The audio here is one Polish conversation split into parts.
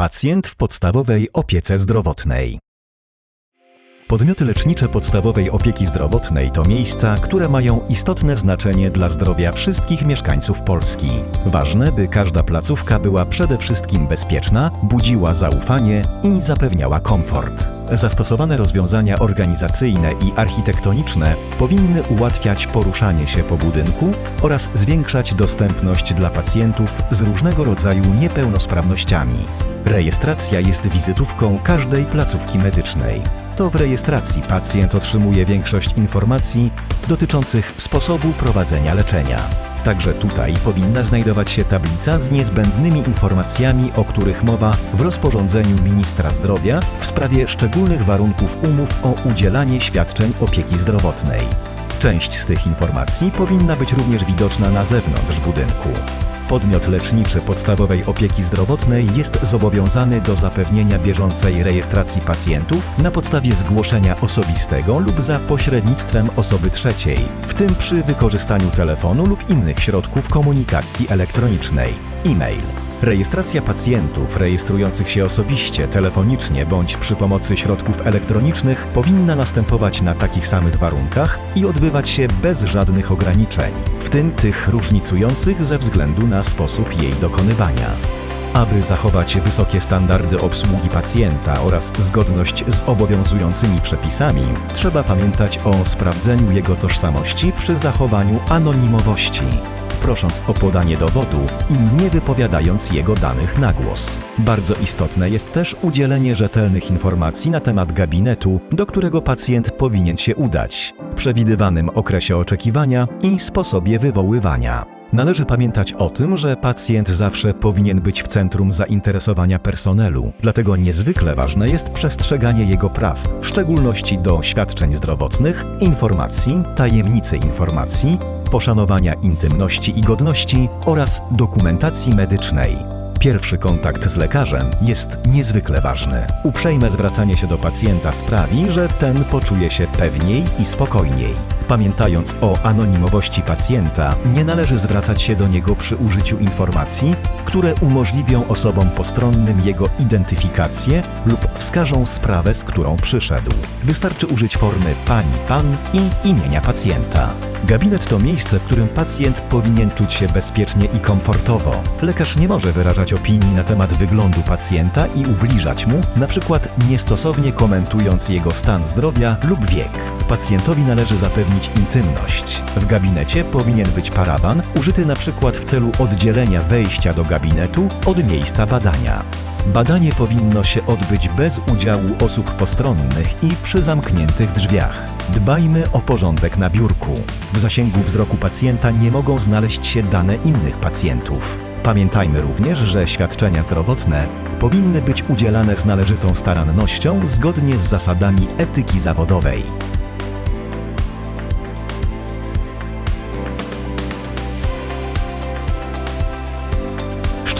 Pacjent w podstawowej opiece zdrowotnej. Podmioty lecznicze podstawowej opieki zdrowotnej to miejsca, które mają istotne znaczenie dla zdrowia wszystkich mieszkańców Polski. Ważne, by każda placówka była przede wszystkim bezpieczna, budziła zaufanie i zapewniała komfort. Zastosowane rozwiązania organizacyjne i architektoniczne powinny ułatwiać poruszanie się po budynku oraz zwiększać dostępność dla pacjentów z różnego rodzaju niepełnosprawnościami. Rejestracja jest wizytówką każdej placówki medycznej. To w rejestracji pacjent otrzymuje większość informacji dotyczących sposobu prowadzenia leczenia. Także tutaj powinna znajdować się tablica z niezbędnymi informacjami, o których mowa w rozporządzeniu ministra zdrowia w sprawie szczególnych warunków umów o udzielanie świadczeń opieki zdrowotnej. Część z tych informacji powinna być również widoczna na zewnątrz budynku. Podmiot leczniczy podstawowej opieki zdrowotnej jest zobowiązany do zapewnienia bieżącej rejestracji pacjentów na podstawie zgłoszenia osobistego lub za pośrednictwem osoby trzeciej, w tym przy wykorzystaniu telefonu lub innych środków komunikacji elektronicznej, e-mail. Rejestracja pacjentów rejestrujących się osobiście, telefonicznie bądź przy pomocy środków elektronicznych powinna następować na takich samych warunkach i odbywać się bez żadnych ograniczeń, w tym tych różnicujących ze względu na sposób jej dokonywania. Aby zachować wysokie standardy obsługi pacjenta oraz zgodność z obowiązującymi przepisami, trzeba pamiętać o sprawdzeniu jego tożsamości przy zachowaniu anonimowości prosząc o podanie dowodu i nie wypowiadając jego danych na głos. Bardzo istotne jest też udzielenie rzetelnych informacji na temat gabinetu, do którego pacjent powinien się udać, przewidywanym okresie oczekiwania i sposobie wywoływania. Należy pamiętać o tym, że pacjent zawsze powinien być w centrum zainteresowania personelu, dlatego niezwykle ważne jest przestrzeganie jego praw, w szczególności do świadczeń zdrowotnych, informacji, tajemnicy informacji, poszanowania intymności i godności oraz dokumentacji medycznej. Pierwszy kontakt z lekarzem jest niezwykle ważny. Uprzejme zwracanie się do pacjenta sprawi, że ten poczuje się pewniej i spokojniej. Pamiętając o anonimowości pacjenta, nie należy zwracać się do niego przy użyciu informacji, które umożliwią osobom postronnym jego identyfikację lub wskażą sprawę, z którą przyszedł. Wystarczy użyć formy pani, pan i imienia pacjenta. Gabinet to miejsce, w którym pacjent powinien czuć się bezpiecznie i komfortowo. Lekarz nie może wyrażać opinii na temat wyglądu pacjenta i ubliżać mu, na przykład niestosownie komentując jego stan zdrowia lub wiek. Pacjentowi należy zapewnić intymność. W gabinecie powinien być parawan, użyty na przykład w celu oddzielenia wejścia do gabinetu od miejsca badania. Badanie powinno się odbyć bez udziału osób postronnych i przy zamkniętych drzwiach. Dbajmy o porządek na biurku. W zasięgu wzroku pacjenta nie mogą znaleźć się dane innych pacjentów. Pamiętajmy również, że świadczenia zdrowotne powinny być udzielane z należytą starannością zgodnie z zasadami etyki zawodowej.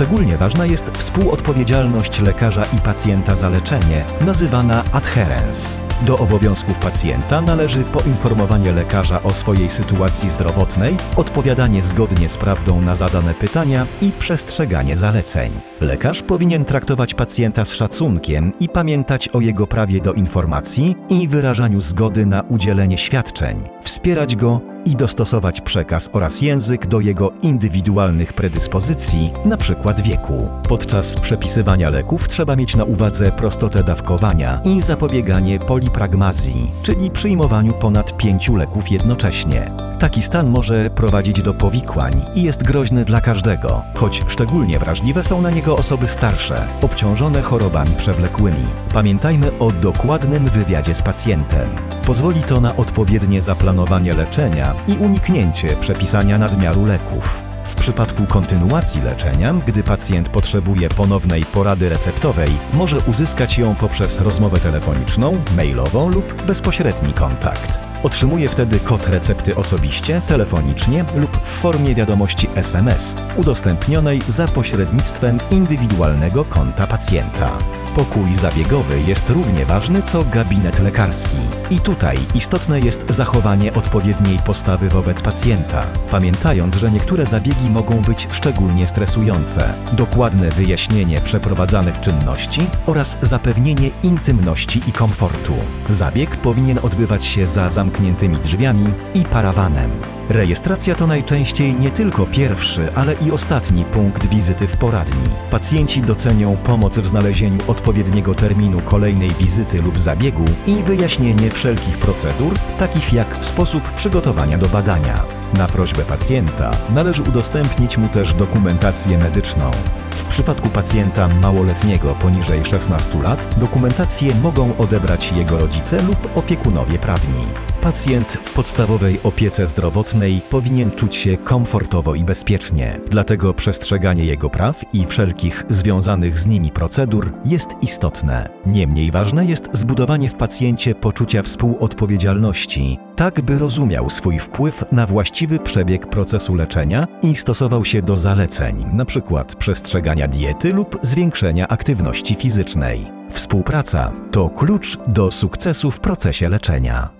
Szczególnie ważna jest współodpowiedzialność lekarza i pacjenta za leczenie, nazywana adherence. Do obowiązków pacjenta należy poinformowanie lekarza o swojej sytuacji zdrowotnej, odpowiadanie zgodnie z prawdą na zadane pytania i przestrzeganie zaleceń. Lekarz powinien traktować pacjenta z szacunkiem i pamiętać o jego prawie do informacji i wyrażaniu zgody na udzielenie świadczeń, wspierać go i dostosować przekaz oraz język do jego indywidualnych predyspozycji, np. wieku. Podczas przepisywania leków trzeba mieć na uwadze prostotę dawkowania i zapobieganie polipragmazji, czyli przyjmowaniu ponad pięciu leków jednocześnie. Taki stan może prowadzić do powikłań i jest groźny dla każdego, choć szczególnie wrażliwe są na niego osoby starsze, obciążone chorobami przewlekłymi. Pamiętajmy o dokładnym wywiadzie z pacjentem. Pozwoli to na odpowiednie zaplanowanie leczenia i uniknięcie przepisania nadmiaru leków. W przypadku kontynuacji leczenia, gdy pacjent potrzebuje ponownej porady receptowej, może uzyskać ją poprzez rozmowę telefoniczną, mailową lub bezpośredni kontakt. Otrzymuje wtedy kod recepty osobiście, telefonicznie lub w formie wiadomości SMS, udostępnionej za pośrednictwem indywidualnego konta pacjenta. Pokój zabiegowy jest równie ważny co gabinet lekarski. I tutaj istotne jest zachowanie odpowiedniej postawy wobec pacjenta, pamiętając, że niektóre zabiegi mogą być szczególnie stresujące. Dokładne wyjaśnienie przeprowadzanych czynności oraz zapewnienie intymności i komfortu. Zabieg powinien odbywać się za zamkniętymi drzwiami i parawanem. Rejestracja to najczęściej nie tylko pierwszy, ale i ostatni punkt wizyty w poradni. Pacjenci docenią pomoc w znalezieniu odpowiedniego terminu kolejnej wizyty lub zabiegu i wyjaśnienie wszelkich procedur, takich jak sposób przygotowania do badania. Na prośbę pacjenta należy udostępnić mu też dokumentację medyczną. W przypadku pacjenta małoletniego poniżej 16 lat dokumentację mogą odebrać jego rodzice lub opiekunowie prawni. Pacjent w podstawowej opiece zdrowotnej powinien czuć się komfortowo i bezpiecznie, dlatego przestrzeganie jego praw i wszelkich związanych z nimi procedur jest istotne. Niemniej ważne jest zbudowanie w pacjencie poczucia współodpowiedzialności, tak by rozumiał swój wpływ na właściwy przebieg procesu leczenia i stosował się do zaleceń, np. przestrzegania diety lub zwiększenia aktywności fizycznej. Współpraca to klucz do sukcesu w procesie leczenia.